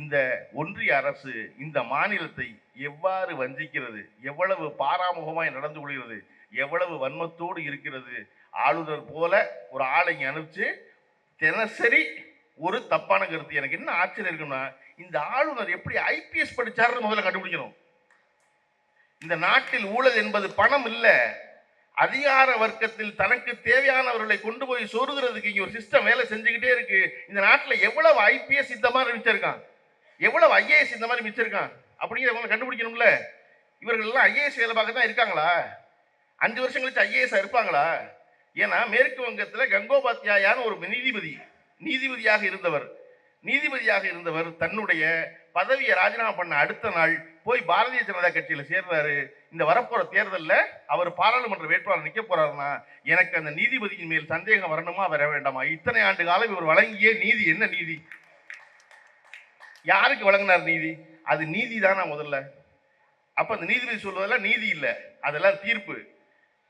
இந்த ஒன்றிய அரசு இந்த மாநிலத்தை எவ்வாறு வஞ்சிக்கிறது? எவ்வளவு பாராமுகமாய் நடந்து கொள்கிறது? எவ்வளவு வன்மத்தோடு இருக்கிறது? ஆளுநர் போல ஒரு ஆளைங்க அனுப்பிச்சு தினசரி ஒரு தப்பான கருத்து. எனக்கு என்ன ஆச்சரியம் இருக்குன்னா இந்த ஆளுநர் எப்படி ஐபிஎஸ் படிச்சாருன்னு முதல்ல கண்டுபிடிக்கணும். இந்த நாட்டில் ஊழல் என்பது பணம் இல்லை. அதிகார வர்க்கத்தில் தனக்கு தேவையானவர்களை கொண்டு போய் சொருகிறதுக்கு இங்கே ஒரு சிஸ்டம் வேலை செஞ்சுக்கிட்டே இருக்கு. இந்த நாட்டில் எவ்வளவு ஐபிஎஸ் இந்த மாதிரி மிச்சிருக்கான் எவ்வளவு ஐஏஎஸ் இந்த மாதிரி மிச்சிருக்கான் அப்படிங்கிறவங்க கண்டுபிடிக்கணும்ல. இவர்கள் எல்லாம் ஐஏஎஸ் வேலை பார்க்க தான் இருக்காங்களா? அஞ்சு வருஷம் கழிச்சு ஐஏஎஸ் இருப்பாங்களா? ஏன்னா மேற்கு வங்கத்தில் கங்கோபாத்யாயான்னு ஒரு நீதிபதி நீதிபதியாக இருந்தவர். நீதிபதியாக இருந்தவர் தன்னுடைய பதவியை ராஜினாமா பண்ண அடுத்த நாள் போய் பாரதிய ஜனதா கட்சியில் சேர்றாரு. இந்த வரப்போற தேர்தலில் அவர் பாராளுமன்ற வேட்பாளர் நிற்க போறாருன்னா எனக்கு அந்த நீதிபதியின் மேல் சந்தேகம் வரணுமா வர வேண்டாமா? இத்தனை ஆண்டு காலம் இவர் வழங்கிய நீதி என்ன நீதி? யாருக்கு வழங்கினார் நீதி? அது நீதி தானா முதல்ல? அப்போ அந்த நீதிபதி சொல்வதெல்லாம் நீதி இல்லை. அதெல்லாம் தீர்ப்பு.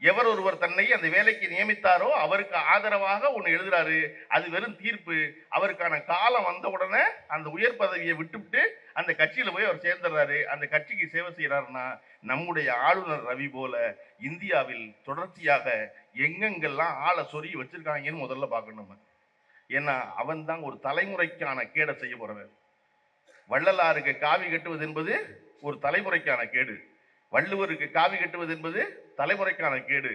எவர் ஒருவர் தன்னை அந்த வேலைக்கு நியமித்தாரோ அவருக்கு ஆதரவாக ஒன்று எழுதுறாரு. அது வெறும் தீர்ப்பு. அவருக்கான காலம் வந்த உடனே அந்த உயர் பதவியை விட்டுவிட்டு அந்த கட்சியில் போய் அவர் சேர்ந்துடுறாரு. அந்த கட்சிக்கு சேவை செய்கிறாருன்னா நம்முடைய ஆளுநர் ரவி போல இந்தியாவில் தொடர்ச்சியாக எங்கெங்கெல்லாம் ஆளை சொருகி வச்சிருக்காங்கன்னு முதல்ல பார்க்கணும் ஏன்னா அவன் தான் ஒரு தலைமுறைக்கான கேடை செய்ய போகிறவன் வள்ளலாருக்கு காவி கட்டுவது என்பது ஒரு தலைமுறைக்கான கேடு. வள்ளுவருக்கு காவி கட்டுவது என்பது தலைமுறைக்கான கேடு.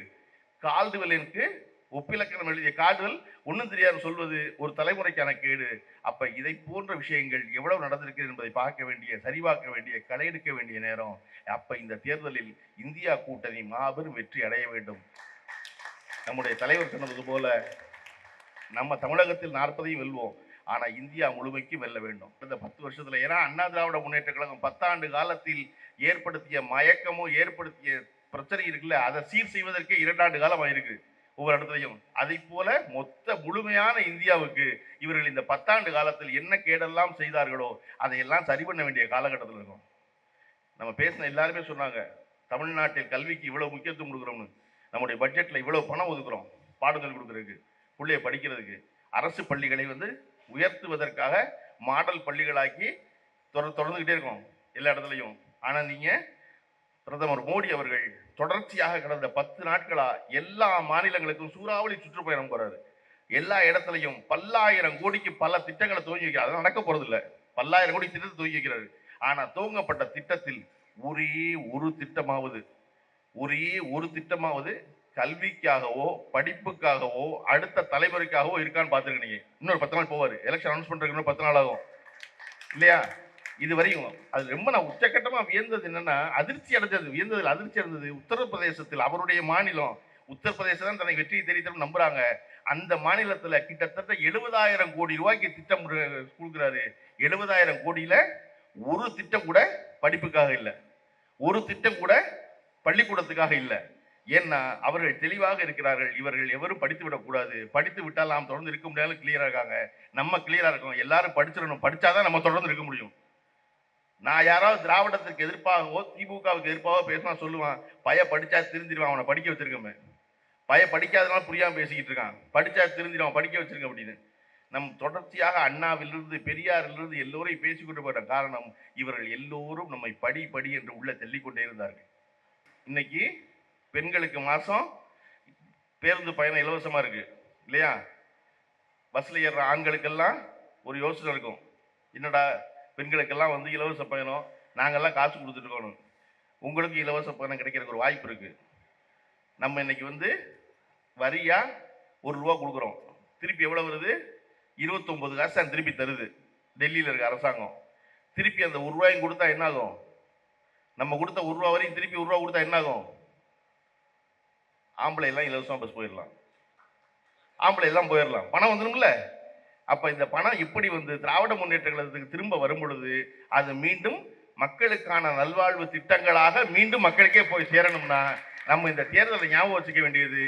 கால்டுவலிற்கு ஒப்பிலக்கணம் எழுதிய காடுவல் ஒன்றும் தெரியாது சொல்வது ஒரு தலைமுறைக்கான கேடு. அப்ப இதை போன்ற விஷயங்கள் எவ்வளவு நடந்திருக்கிறது என்பதை பார்க்க வேண்டிய சரிபார்க்க வேண்டிய களையெடுக்க வேண்டிய நேரம். அப்ப இந்த தேர்தலில் இந்தியா கூட்டணி மாபெரும் வெற்றி அடைய வேண்டும். நம்முடைய தலைவர் சொன்னது போல நம்ம தமிழகத்தில் நாற்பதையும் வெல்வோம். ஆனால் இந்தியா முழுமைக்கும் வெல்ல வேண்டும். இந்த பத்து வருஷத்தில் ஏன்னா அண்ணா திராவிட முன்னேற்ற கழகம் பத்தாண்டு காலத்தில் ஏற்படுத்திய மயக்கமோ ஏற்படுத்திய பிரச்சனை இருக்குல்ல அதை சீர் செய்வதற்கே இரண்டாண்டு காலம் ஆயிருக்கு ஒவ்வொரு இடத்துலையும். அதை போல மொத்த முழுமையான இந்தியாவுக்கு இவர்கள் இந்த பத்தாண்டு காலத்தில் என்ன கேடெல்லாம் செய்தார்களோ அதையெல்லாம் சரி பண்ண வேண்டிய காலகட்டத்தில் இருக்கும். நம்ம பேசின எல்லாருமே சொன்னாங்க தமிழ்நாட்டில் கல்விக்கு இவ்வளோ முக்கியத்துவம் கொடுக்குறோம்னு. நம்முடைய பட்ஜெட்டில் இவ்வளோ பணம் ஒதுக்குறோம் பாடங்கள் கொடுக்குறதுக்கு பிள்ளைய படிக்கிறதுக்கு. அரசு பள்ளிகளை வந்து உயர்த்துவதற்காக மாடல் பள்ளிகளாக்கி தொடர் தொடர்ந்துகிட்டே இருக்கும் எல்லா இடத்துலையும். ஆனால் நீங்கள் பிரதமர் மோடி அவர்கள் தொடர்ச்சியாக கடந்த பத்து நாட்களாக எல்லா மாநிலங்களுக்கும் சூறாவளி சுற்றுப்பயணம் போறாரு. எல்லா இடத்துலையும் பல்லாயிரம் கோடிக்கு பல திட்டங்களை துவங்கி வைக்கிறார் அதெல்லாம் நடக்க போகிறதில்ல பல்லாயிரம் கோடி திட்டத்தை துவங்கி வைக்கிறாரு. ஆனால் துவங்கப்பட்ட திட்டத்தில் ஒரே ஒரு திட்டமாவது ஒரே ஒரு திட்டமாவது கல்விக்காகவோ படிப்புக்காகவோ அடுத்த தலைமுறைக்காகவோ இருக்கான்னு பார்த்துருக்கீங்க இன்னொரு பத்து நாள் போவார். எலெக்ஷன் அனௌன்ஸ் பண்றதுக்கு இன்னும் பத்து நாள் ஆகும். இல்லையா? இது வரையும் அது ரொம்ப நான் உச்சக்கட்டமாக வியந்தது என்னன்னா அதிர்ச்சி அடைஞ்சது. வியந்ததில் அதிர்ச்சி அடைந்தது உத்தரப்பிரதேசத்தில் அவருடைய மாநிலம். உத்தரப்பிரதேசம் தான் தனக்கு வெற்றியை தெரிவித்தோம் நம்புறாங்க. அந்த மாநிலத்தில் கிட்டத்தட்ட எழுபதாயிரம் கோடி ரூபாய்க்கு திட்டம் கொடுக்குறாரு. எழுபதாயிரம் கோடியில் ஒரு திட்டம் கூட படிப்புக்காக இல்லை. ஒரு திட்டம் கூட பள்ளிக்கூடத்துக்காக இல்லை. ஏன்னா அவர்கள் தெளிவாக இருக்கிறார்கள். இவர்கள் எவரும் படித்து விடக்கூடாது படித்து விட்டால் நாம் தொடர்ந்து இருக்க முடியாது கிளியராக இருக்காங்க. நம்ம கிளியராக இருக்கணும் எல்லாரும் படிச்சிடணும். படித்தாதான் நம்ம தொடர்ந்து இருக்க முடியும். நான் யாராவது திராவிடத்திற்கு எதிர்ப்பாகவோ திமுகவுக்கு எதிர்ப்பாகவோ பேசினா சொல்லுவான் பைய படித்தா திருந்திடுவான். அவனை படிக்க வச்சிருக்கோமே. பைய படிக்காதனால புரியாமல் பேசிக்கிட்டு இருக்கான். படித்தா திருந்திடுவான். படிக்க வச்சிருக்க அப்படின்னு. நம் தொடர்ச்சியாக அண்ணாவிலிருந்து பெரியாரிலிருந்து எல்லோரையும் பேசிக்கொண்டு போகிற காரணம் இவர்கள் எல்லோரும் நம்மை படி படி என்று உள்ள தள்ளிக்கொண்டே இருந்தார்கள். இன்னைக்கு பெண்களுக்கு மாதம் பேருந்து பயணம் இலவசமாக இருக்குது இல்லையா? பஸ்ஸில் ஏறுற ஆண்களுக்கெல்லாம் ஒரு யோசனை இருக்கும். என்னடா பெண்களுக்கெல்லாம் வந்து இலவச பயணம் நாங்கள்லாம் காசு கொடுத்துருக்கோம் உங்களுக்கு இலவச பயணம் கிடைக்கிறதுக்கு ஒரு வாய்ப்பு இருக்குது நம்ம இன்னைக்கு வந்து வரியாக ஒரு ரூபா கொடுக்குறோம். திருப்பி எவ்வளோ வருது? இருபத்தொம்பது காசு தான் திருப்பி தருது. டெல்லியில் இருக்க அரசாங்கம். திருப்பி அந்த ஒரு ரூபாயும் கொடுத்தா என்ன ஆகும் நம்ம கொடுத்த ஒரு ரூபா வரையும் திருப்பி ஒரு ரூபா கொடுத்தா என்ன ஆகும் ஆம்பளை எல்லாம் இலவசமாக பஸ் போயிடலாம். ஆம்பளை எல்லாம் போயிடலாம். பணம் வந்துடும்ல அப்போ இந்த பணம் எப்படி வந்து திராவிட முன்னேற்ற கழகத்துக்கு திரும்ப வரும் பொழுது அது மீண்டும் மக்களுக்கான நல்வாழ்வு திட்டங்களாக மீண்டும் மக்களுக்கே போய் சேரணும்னா நம்ம இந்த தேர்தலை ஞாபகம் வச்சுக்க வேண்டியது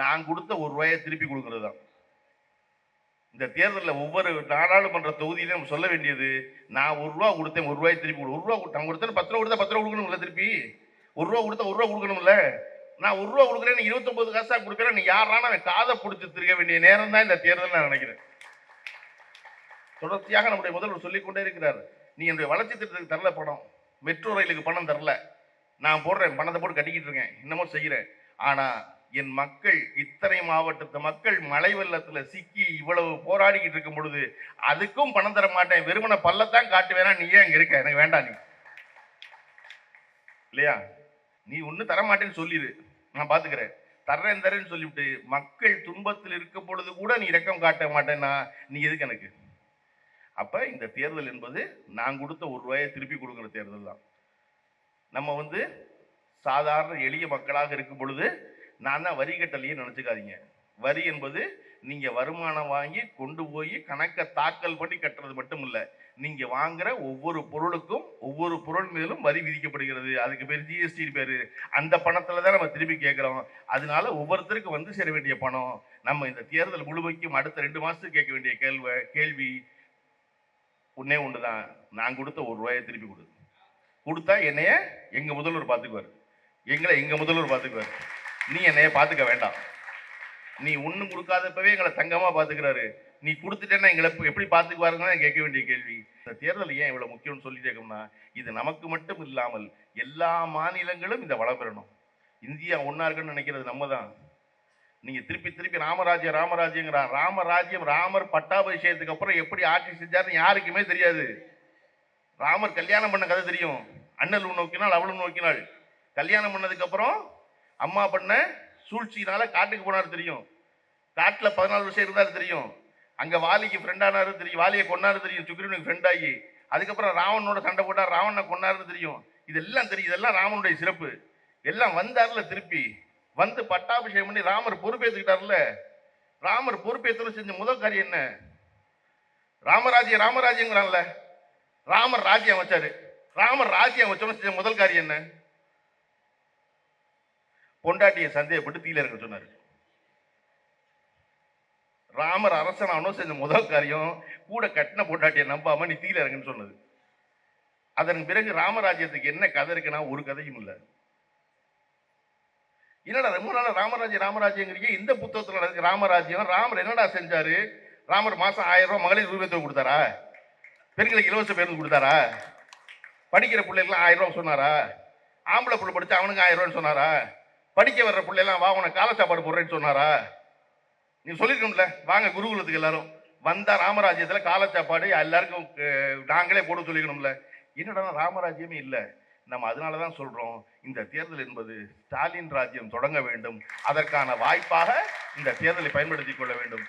நான் கொடுத்த ஒரு ரூபாயை திருப்பி கொடுக்கறது தான். இந்த தேர்தலில் ஒவ்வொரு நாடாளுமன்ற தொகுதியிலும் நம்ம சொல்ல வேண்டியது நான் ஒரு ரூபா கொடுத்தேன் ஒரு ரூபாய் திருப்பி கொடு. ஒரு ரூபா கொடுத்தேன். கொடுத்தேன் பத்து ரூபா கொடுத்தா பத்து ரூபா கொடுக்கணும்ல திருப்பி? ஒரு ரூபா கொடுத்தா ஒரு ரூபா கொடுக்கணும்ல? நான் ஒரு ரூபா கொடுக்குறேன் நீ இருபத்தொம்பது காசா கொடுக்குறேன் நீ யாரான அவன் காதை பிடிச்சி திருக்க வேண்டிய நேரம் தான் இந்த தேர்தல் நான் நினைக்கிறேன். தொடர்ச்சியாக நம்முடைய முதல்வர் சொல்லிக்கொண்டே இருக்கிறார். நீ என்னுடைய வளர்ச்சி திட்டத்துக்கு தரல பணம். மெட்ரோ ரயிலுக்கு பணம் தரல. நான் போடுறேன் பணத்தை போட்டு கட்டிக்கிட்டு இருக்கேன். இன்னமும் செய்கிறேன் ஆனால் என் மக்கள் இத்தனை மாவட்டத்து மக்கள் மழை வெள்ளத்தில் சிக்கி இவ்வளவு போராடிக்கிட்டு இருக்கும் பொழுது அதுக்கும் பணம் தர மாட்டேன். வெறுமனை பல்லத்தான் காட்டுவேனா? நீ ஏன் இங்கே இருக்க? எனக்கு வேண்டாம் நீ. இல்லையா? நீ ஒன்றும் தர மாட்டேன்னு சொல்லிடு நான் பார்த்துக்கிறேன் தர்றேன் தரேன்னு சொல்லிவிட்டு மக்கள் துன்பத்தில் இருக்கும் பொழுது கூட நீ இரக்கம் காட்ட மாட்டேன்னா நீ எதுக்கு எனக்கு? அப்போ இந்த தேர்தல் என்பது நான் கொடுத்த ஒரு ரூபாயை திருப்பி கொடுக்குற தேர்தல் தான். நம்ம வந்து சாதாரண எளிய மக்களாக இருக்கும் பொழுது நான் தான் வரி கட்டலையே நினச்சிக்காதீங்க. வரி என்பது நீங்கள் வருமானம் வாங்கி கொண்டு போய் கணக்கை தாக்கல் பண்ணி கட்டுறது மட்டும் இல்லை நீங்கள் வாங்குற ஒவ்வொரு பொருளுக்கும் ஒவ்வொரு பொருள் மேலும் வரி விதிக்கப்படுகிறது. அதுக்கு பேர் ஜிஎஸ்டி பேர். அந்த பணத்தில் தான் நம்ம திருப்பி கேட்குறோம். அதனால ஒவ்வொருத்தருக்கும் வந்து சேர வேண்டிய பணம். நம்ம இந்த தேர்தல் முழுமைக்கும் அடுத்த ரெண்டு மாதத்துக்கு கேட்க வேண்டிய கேள்வி கேள்வி ஒன்னே ஒன்று தான். நான் கொடுத்த ஒரு ரூபாயை திருப்பி கொடு. கொடுத்தா என்னைய எங்க முதல்வர் பார்த்துக்குவார் எங்களை எங்க முதல்வர் பார்த்துக்குவார் நீ என்னைய பார்த்துக்க வேண்டாம். நீ ஒன்றும் கொடுக்காதப்பவே எங்களை தங்கமாக பார்த்துக்கிறாரு நீ கொடுத்துட்டேன்னா எங்களை எப்படி பார்த்துக்குவாருங்கன்னு கேட்க வேண்டிய கேள்வி. இந்த தேர்தல் ஏன் இவ்வளோ முக்கியம்னு சொல்லிட்டே இருக்கோம்னா இது நமக்கு மட்டும் இல்லாமல் எல்லா மாநிலங்களும் இந்த வளம் பெறணும். இந்தியா ஒன்றா இருக்குன்னு நினைக்கிறது நம்ம தான் நீங்கள் திருப்பி திருப்பி ராமராஜ்யம் ராமராஜ்யங்கிறான் ராமராஜ்யம் ராமர் பட்டாபிஷேகத்துக்கு அப்புறம் எப்படி ஆட்சி செஞ்சாருன்னு யாருக்குமே தெரியாது. ராமர் கல்யாணம் பண்ண கதை தெரியும். அண்ணல் நோக்கினாள் அவளும் நோக்கினாள் கல்யாணம் பண்ணதுக்கப்புறம் அம்மா பண்ண சூழ்ச்சியினால காட்டுக்கு போனாரு தெரியும். காட்டில் பதினாலு வருஷம் இருந்தாரு தெரியும். அங்கே வாலிக்கு ஃப்ரெண்டானாரு தெரியும். வாலியை கொண்டாரு தெரியும். சுக்ரீவனுக்கு ஃப்ரெண்ட் ஆகி. அதுக்கப்புறம் ராவனோட சண்டை போட்டார் ராவணனை கொண்டாருன்னு தெரியும். இதெல்லாம் தெரியும். இதெல்லாம் ராமனுடைய சிறப்பு. எல்லாம் வந்தார்ல திருப்பி. வந்து பட்டாபிஷேகம் பண்ணி ராமர் பொறுப்பேற்றுக்கிட்டார்ல ராமர் பொறுப்பேற்று செஞ்ச முதல் காரியம் என்ன? ராமராஜ்யம் ராமராஜ்யங்கிறான்ல. ராமர் ராஜ்யம் வச்சாரு. ராமர் ராஜ்யம் வச்சோன்னு செஞ்ச முதல் காரியம் என்ன? பொண்டாட்டியை சந்தேகப்பட்டு தீல இருக்க சொன்னார். ராமர் அரசனானோ செஞ்ச முதல் காரியம் கூட கட்டின பொண்டாட்டியை நம்பாம நீ தீல இறங்குன்னு சொன்னது. அதன் பிறகு ராமராஜ்யத்துக்கு என்ன கதை இருக்குன்னா ஒரு கதையும் இல்லை. என்னடா ரொம்ப நாள் ராமராஜ்யம் ராமராஜ்யங்கிறீங்க? இந்த புத்தகத்தில் நடக்கு ராமராஜ்யம் ராமர் என்னடா செஞ்சாரு? ராமர் மாசம் ஆயிரம் ரூபாய் மகளிர் உரிமை கொடுத்தாரா? பெண்களுக்கு இலவச பேருந்து கொடுத்தாரா? படிக்கிற பிள்ளைகளுக்கு ஆயிரம் ரூபா சொன்னாரா? ஆம்பளை பிள்ளை படித்து அவனுக்கு ஆயிரம் ரூபான்னு சொன்னாரா? படிக்க வர்ற பிள்ளைலாம் வா உனக்கு கால சாப்பாடு போடுறேன்னு சொன்னாரா? நீ சொல்லிருக்கோம்ல வாங்க குருகுலத்துக்கு எல்லாரும். வந்தா ராமராஜ்யத்தில் கால சாப்பாடு எல்லாருக்கும் நாங்களே போட சொல்லிக்கணும்ல என்னடா ராமராஜ்யமே இல்லை. நம்ம அதனால தான் சொல்றோம். இந்த தேர்தல் என்பது ஸ்டாலின் ராஜ்யம் தொடங்க வேண்டும். அதற்கான வாய்ப்பாக இந்த தேர்தலை பயன்படுத்திக் கொள்ள வேண்டும்.